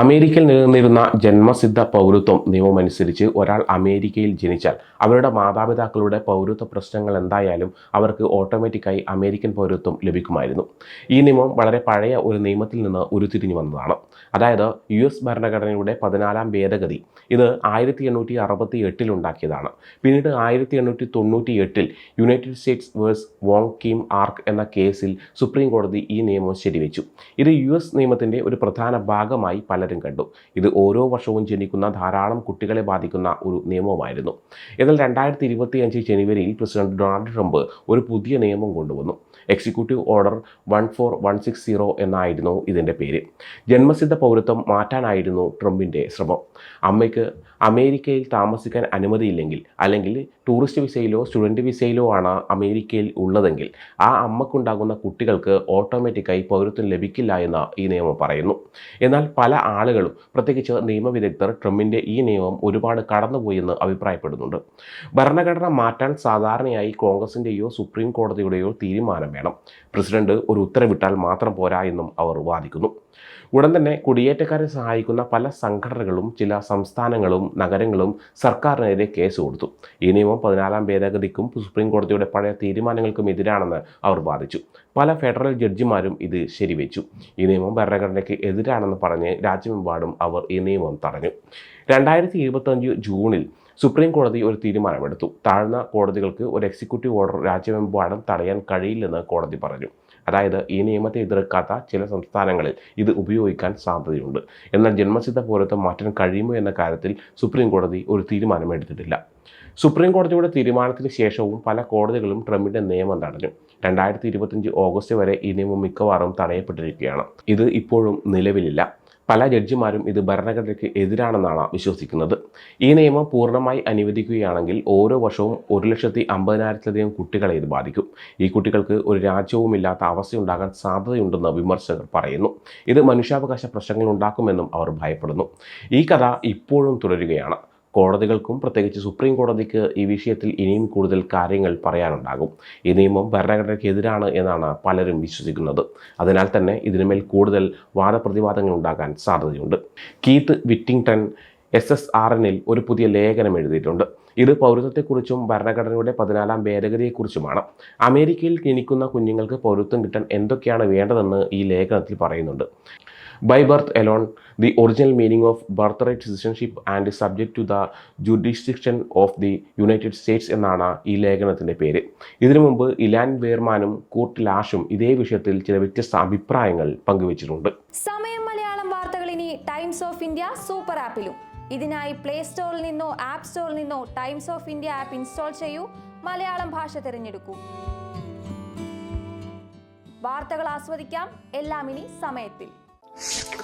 അമേരിക്കയിൽ നിലനിന്നിരുന്ന ജന്മസിദ്ധ പൗരത്വം നിയമമനുസരിച്ച് ഒരാൾ അമേരിക്കയിൽ ജനിച്ചാൽ അവരുടെ മാതാപിതാക്കളുടെ പൗരത്വ പ്രശ്നങ്ങൾ എന്തായാലും അവർക്ക് ഓട്ടോമാറ്റിക്കായി അമേരിക്കൻ പൗരത്വം ലഭിക്കുമായിരുന്നു. ഈ നിയമം വളരെ പഴയ ഒരു നിയമത്തിൽ നിന്ന് ഉരുത്തിരിഞ്ഞു വന്നതാണ്. അതായത് യു എസ് ഭരണഘടനയുടെ പതിനാലാം ഭേദഗതി ഇത് ആയിരത്തി എണ്ണൂറ്റി അറുപത്തി എട്ടിൽ ഉണ്ടാക്കിയതാണ്. പിന്നീട് ആയിരത്തി എണ്ണൂറ്റി തൊണ്ണൂറ്റി എട്ടിൽ United States versus Wong Kim Ark എന്ന കേസിൽ സുപ്രീം കോടതി ഈ നിയമം ശരിവെച്ചു. ഇത് യു എസ് നിയമത്തിന്റെ ഒരു പ്രധാന ഭാഗമായി പലരും കണ്ടു. ഇത് ഓരോ വർഷവും ജനിക്കുന്ന ധാരാളം കുട്ടികളെ ബാധിക്കുന്ന ഒരു നിയമമായിരുന്നു. എന്നാൽ രണ്ടായിരത്തി ഇരുപത്തി അഞ്ച് ജനുവരിയിൽ പ്രസിഡന്റ് ഡൊണാൾഡ് ട്രംപ് ഒരു പുതിയ നിയമം കൊണ്ടുവന്നു. Executive order one four one six zero എന്നായിരുന്നു ഇതിന്റെ പേര്. ജന്മസിദ്ധ പൗരത്വം മാറ്റാനായിരുന്നു ട്രംപിന്റെ ശ്രമം. അമ്മയ്ക്ക് അമേരിക്കയിൽ താമസിക്കാൻ അനുമതിയില്ലെങ്കിൽ അല്ലെങ്കിൽ ടൂറിസ്റ്റ് വിസയിലോ സ്റ്റുഡന്റ് വിസയിലോ ആണ് അമേരിക്കയിൽ ഉള്ളതെങ്കിൽ ആ അമ്മക്കുണ്ടാകുന്ന കുട്ടികൾക്ക് ഓട്ടോമാറ്റിക്കായി പൗരത്വം ലഭിക്കില്ല എന്ന് ഈ നിയമം പറയുന്നു. എന്നാൽ പല ആളുകളും പ്രത്യേകിച്ച് നിയമവിദഗ്ധർ ട്രംപിന്റെ ഈ നിയമം ഒരുപാട് കടന്നുപോയെന്ന് അഭിപ്രായപ്പെടുന്നുണ്ട്. ഭരണഘടന മാറ്റാൻ സാധാരണയായി കോൺഗ്രസിന്റെയോ സുപ്രീം കോടതിയുടെയോ തീരുമാനം വേണം. പ്രസിഡന്റ് ഒരു ഉത്തരവിട്ടാൽ മാത്രം പോരാ എന്നും അവർ വാദിക്കുന്നു. ഉടൻ തന്നെ കുടിയേറ്റക്കാരെ സഹായിക്കുന്ന പല സംഘടനകളും ചില സംസ്ഥാനങ്ങളും നഗരങ്ങളും സർക്കാരിനെതിരെ കേസ് കൊടുത്തു. ഈ നിയമം പതിനാലാം ഭേദഗതിക്കും സുപ്രീം കോടതിയുടെ പഴയ തീരുമാനങ്ങൾക്കും എതിരാണെന്ന് അവർ വാദിച്ചു. പല ഫെഡറൽ ജഡ്ജിമാരും ഇത് ശരിവെച്ചു. ഈ നിയമം ഭരണഘടനയ്ക്ക് എതിരാണെന്ന് പറഞ്ഞ് രാജ്യമെമ്പാടും അവർ ഈ നിയമം തടഞ്ഞു. രണ്ടായിരത്തി ഇരുപത്തഞ്ച് ജൂണിൽ സുപ്രീം കോടതി ഒരു തീരുമാനമെടുത്തു. താഴ്ന്ന കോടതികൾക്ക് ഒരു എക്സിക്യൂട്ടീവ് ഓർഡർ രാജ്യമെമ്പാടും തടയാൻ കഴിയില്ലെന്ന് കോടതി പറഞ്ഞു. അതായത് ഈ നിയമത്തെ എതിർക്കാത്ത ചില സംസ്ഥാനങ്ങളിൽ ഇത് ഉപയോഗിക്കാൻ സാധ്യതയുണ്ട്. എന്നാൽ ജന്മസിദ്ധ പൗരത്വം മാറ്റാൻ കഴിയുമോ എന്ന കാര്യത്തിൽ സുപ്രീം കോടതി ഒരു തീരുമാനമെടുത്തിട്ടില്ല. സുപ്രീം കോടതിയുടെ തീരുമാനത്തിന് ശേഷവും പല കോടതികളും ട്രംപിന്റെ നിയമം തടഞ്ഞു. രണ്ടായിരത്തി ഇരുപത്തഞ്ച് ഓഗസ്റ്റ് വരെ ഈ നിയമം മിക്കവാറും തടയപ്പെട്ടിരിക്കുകയാണ്. ഇത് ഇപ്പോഴും നിലവിലില്ല. പല ജഡ്ജിമാരും ഇത് ഭരണഘടനയ്ക്ക് എതിരാണെന്നാണ് വിശ്വസിക്കുന്നത്. ഈ നിയമം പൂർണമായി അനുവദിക്കുകയാണെങ്കിൽ ഓരോ വർഷവും ഒരു ലക്ഷത്തി അമ്പതിനായിരത്തിലധികം കുട്ടികളെ ഇത് ബാധിക്കും. ഈ കുട്ടികൾക്ക് ഒരു രാജ്യവുമില്ലാത്ത അവസ്ഥയുണ്ടാകാൻ സാധ്യതയുണ്ടെന്ന് വിമർശകർ പറയുന്നു. ഇത് മനുഷ്യാവകാശ പ്രശ്നങ്ങൾ ഉണ്ടാക്കുമെന്നും അവർ ഭയപ്പെടുന്നു. ഈ കഥ ഇപ്പോഴും തുടരുകയാണ്. കോടതികൾക്കും പ്രത്യേകിച്ച് സുപ്രീം കോടതിക്ക് ഈ വിഷയത്തിൽ ഇനിയും കൂടുതൽ കാര്യങ്ങൾ പറയാനുണ്ടാകും. ഈ നിയമം ഭരണഘടനയ്ക്കെതിരാണ് എന്നാണ് പലരും വിശ്വസിക്കുന്നത്. അതിനാൽ തന്നെ ഇതിനുമേൽ കൂടുതൽ വാദപ്രതിവാദങ്ങൾ ഉണ്ടാകാൻ സാധ്യതയുണ്ട്. Keith Whittington S S R എന്നിൽ ഒരു പുതിയ ലേഖനം എഴുതിയിട്ടുണ്ട്. ഇത് പൗരത്വത്തെക്കുറിച്ചും ഭരണഘടനയുടെ പതിനാലാം ഭേദഗതിയെക്കുറിച്ചുമാണ്. അമേരിക്കയിൽ ജനിക്കുന്ന കുഞ്ഞുങ്ങൾക്ക് പൗരത്വം കിട്ടാൻ എന്തൊക്കെയാണ് വേണ്ടതെന്ന് ഈ ലേഖനത്തിൽ പറയുന്നുണ്ട്. Birth alone the original meaning of birthright citizenship and subject to the jurisdiction of the United States എന്നാണ് ഈ ലേഖനത്തിന്റെ പേര്. ഇതിനു മുമ്പ് ഇലാൻ വേർമാനും കൂർട്ട് ലാഷും ഇതേ വിഷയത്തിൽ ചില വ്യത്യസ്ത അഭിപ്രായങ്ങൾ പങ്കുവച്ചിട്ടുണ്ട്. സമയം മലയാളം വാർത്തകൾ ഇനി ടൈംസ് ഓഫ് ഇന്ത്യ സൂപ്പർ ആപ്പിലും ഇതിനായി പ്ലേ സ്റ്റോറിൽ നിന്നോ ആപ്പ് സ്റ്റോറിൽ നിന്നോ Times of India app install ചെയ്യൂ. മലയാളം ഭാഷ തിരഞ്ഞെടുക്കൂ. വാർത്തകൾ ആസ്വദിക്കാം. എല്ലാം ഇനി സമയത്തിൽ. Sky.